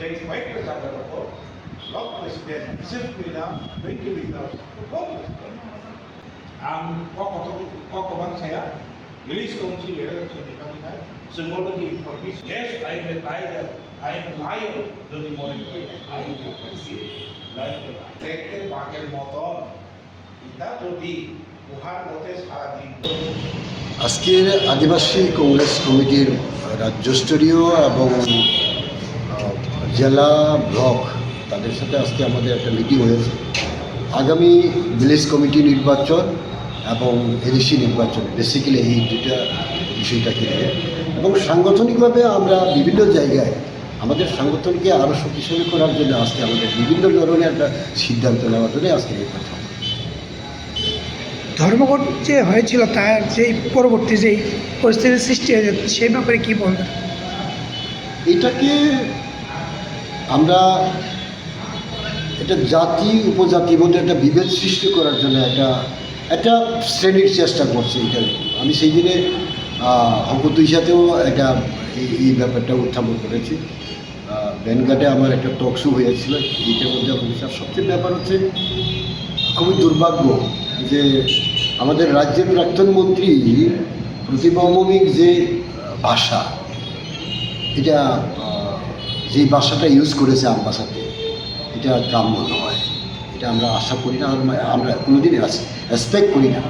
সেই কয়েকটা জায়গার উপর ব্লক প্রেসিডেন্ট বিশেষ করে না twenty metre block ang kokotong kokoban saya release council ya sa kanina semua lagi permis yes I am a tiger I am a lion যদি মনে করি I am a lion দেখতে বাঘের মতন এটা যদি উহার মতে সারাদিন আজকের আদিবাসী কংগ্রেস কমিটির রাজ্যস্তরীয় এবং আহ, জেলা ব্লক তাদের সাথে আজকে আমাদের একটা মিটিং হয়েছে। আগামী ভিলেজ কমিটি নির্বাচন এবং এডিসি নির্বাচন বেসিক্যালি এই দুটা বিষয়টাকে নিয়ে। এবং সাংগঠনিকভাবে আমরা বিভিন্ন জায়গায় আমাদের সাংগঠনকে আরও শক্তিশালী করার জন্য আজকে আমাদের বিভিন্ন ধরনের একটা সিদ্ধান্ত নেওয়ার জন্য আজকে নির্বাচন। ধর্মঘট যে হয়েছিল তার যে পরবর্তী যেই পরিস্থিতির সৃষ্টি হয়েছে সেই ব্যাপারে কী বলবেন? এটাকে আমরা এটা জাতি, উপজাতি মধ্যে একটা বিভেদ সৃষ্টি করার জন্য একটা একটা শ্রেণির চেষ্টা করছে এটা আমি সেই দিনে অঙ্কুতুই সাথেও একটা এই ব্যাপারটা উত্থাপন করেছি। ব্যানঘাটে আমার একটা টক শো হয়েছিল, এইটার মধ্যে আর সবচেয়ে ব্যাপার হচ্ছে খুবই দুর্ভাগ্য যে আমাদের রাজ্যের প্রাক্তন মন্ত্রী প্রতিভা যে ভাষা, এটা যেই ভাষাটা ইউজ করেছে আম ভাষাতে এটা গ্রাম্য নয়। এটা আমরা আশা করি না, আমরা কোনোদিনই রেসপেক্ট করি না।